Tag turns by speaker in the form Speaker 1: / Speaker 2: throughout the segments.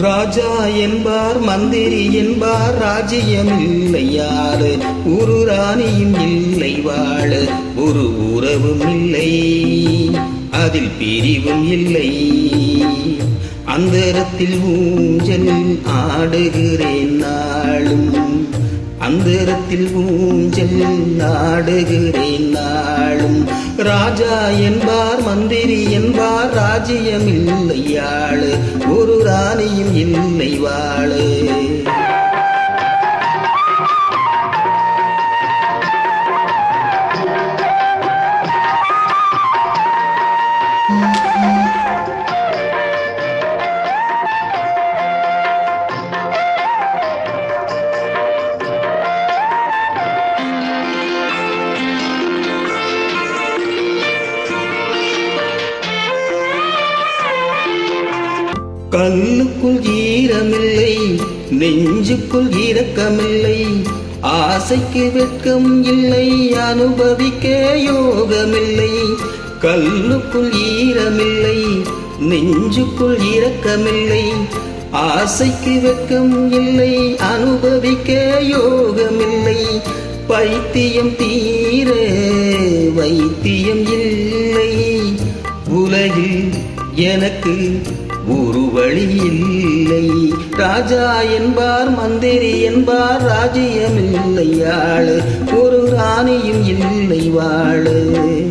Speaker 1: ராஜா என்பார் மந்திரி என்பார் ராஜ்யம் இல்லையாறு ஒரு ராணியும் இல்லை வாழ ஒரு உறவும் இல்லை. அதில் பிரிவும் இல்லை. அந்தரத்தில் ஊஞ்சல் ஆடுகிறேன் நாளும். அந்தரத்தில் ஊஞ்சல் நாடுகிறேன் நாளும். ராஜா என்பார் மந்திரி என்பார் ராஜ்யம் இல்லை யாழு ஒரு ராணியும் இல்லை வாழு thank கண்ணுக்குள் ஈரமில்லை நெஞ்சுக்குள் இரக்கமில்லை. ஆசைக்கு வெட்கம் இல்லை அனுபவிக்க யோகமில்லை. கல்லுக்குள் ஈரமில்லை நெஞ்சுக்குள் இரக்கமில்லை. ஆசைக்கு வெட்கம் இல்லை அனுபவிக்க யோகமில்லை. பைத்தியம் தீர வைத்தியம் இல்லை. உலகில் எனக்கு ஒரு வழி இல்லை. ராஜா என்பார் மந்திரி என்பார் ராஜ்யம் இல்லை ஆளு. ஒரு ராணியும் இல்லை வாழு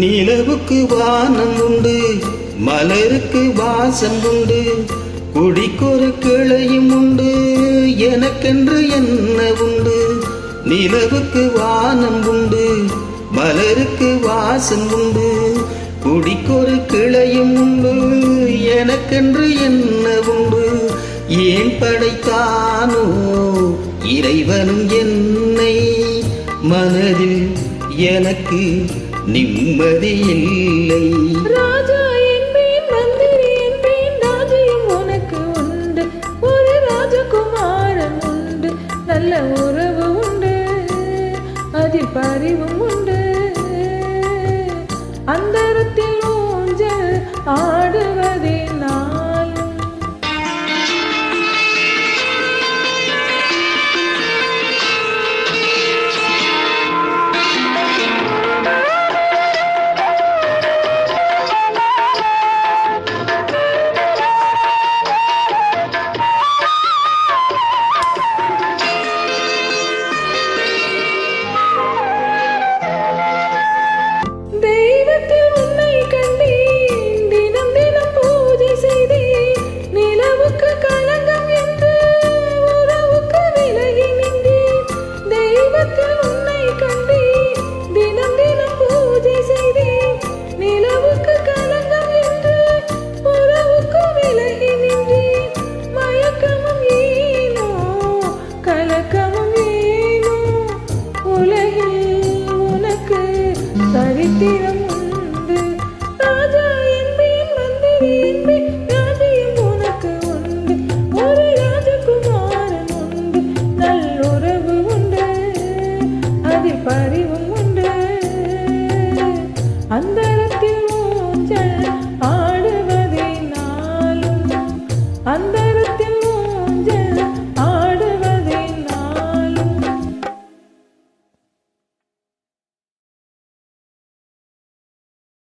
Speaker 1: நிலவுக்கு வானம் உண்டு மலருக்கு வாசம் உண்டு குடிக்கொரு கிளையும் உண்டு எனக்கென்று என்ன உண்டு? நிலவுக்கு வானம் உண்டு மலருக்கு வாசம் உண்டு குடிக்கொரு கிளையும் உண்டு எனக்கென்று என்ன உண்டு? ஏன் படைத்தானோ இறைவனும் என்னை மனதில் எனக்கு நிம்மதி இல்லை.
Speaker 2: ராஜா என்பேன் மந்திரி என்பேன் ராஜ்யம் உனக்கு உண்டு. ஒரு ராஜகுமாரன் உண்டு. நல்ல உறவு உண்டு. அதில் பரிவும் உண்டு. அந்த சரித்திரம் உண்டு. ராஜா என்பேன் மந்திரி என்பேன் ராஜ்யம் உனக்கு உண்டு. ஒரு ராஜகுமாரன் உண்டு. நல்லுறவு உண்டு. அதில் பரிவும் உண்டு. அந்த